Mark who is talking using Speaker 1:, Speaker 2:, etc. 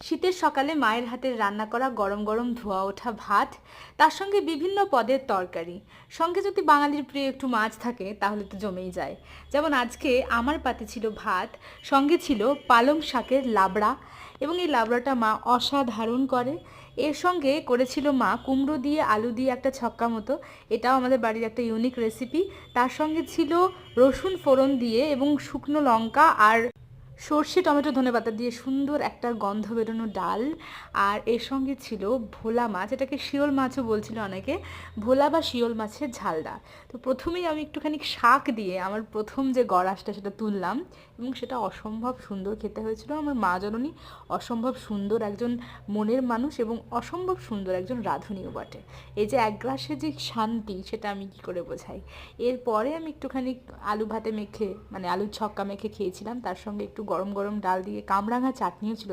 Speaker 1: শীতের সকালে মায়ের হাতের রান্না করা গরম গরম ধোয়া ওঠা ভাত, তার সঙ্গে বিভিন্ন পদের তরকারি। সঙ্গে যদি বাঙালির প্রিয় একটু মাছ থাকে, তাহলে তো জমেই যায়। যেমন আজকে আমার পাতে ছিল ভাত, সঙ্গে ছিল পালং শাকের লাবড়া এবং এই লাবড়াটা মা অসাধারণ করে। এর সঙ্গে করেছিল মা কুমড়ো দিয়ে আলু দিয়ে একটা ছক্কা মতো। এটাও আমাদের বাড়ির একটা ইউনিক রেসিপি তার সঙ্গে ছিল রসুন ফোড়ন দিয়ে এবং শুকনো লঙ্কা আর সর্ষে, টমেটো ধনেপাতা দিয়ে সুন্দর একটা গন্ধ বেরোনো ডাল। আর এর সঙ্গে ছিল ভোলা মাছ, এটাকে শিওল মাছও বলছিল অনেকে। ভোলা বা শিওল মাছের ঝালদা তো প্রথমেই আমি একটুখানি শাক দিয়ে আমার প্রথম যে গড়াসটা সেটা তুললাম এবং সেটা অসম্ভব সুন্দর খেতে হয়েছিল। আমার মা জননী অসম্ভব সুন্দর একজন মনের মানুষ এবং অসম্ভব সুন্দর একজন রাঁধুনিও বটে। এই যে এক গ্লাসে যে শান্তি, সেটা আমি কি করে বোঝাই? এরপরে আমি একটুখানি আলু ভাতে মেখে মানে আলুর ছক্কা মেখে খেয়েছিলাম। তার সঙ্গে একটু গরম গরম ডাল দিয়ে কামরাঙা চাটনিও ছিল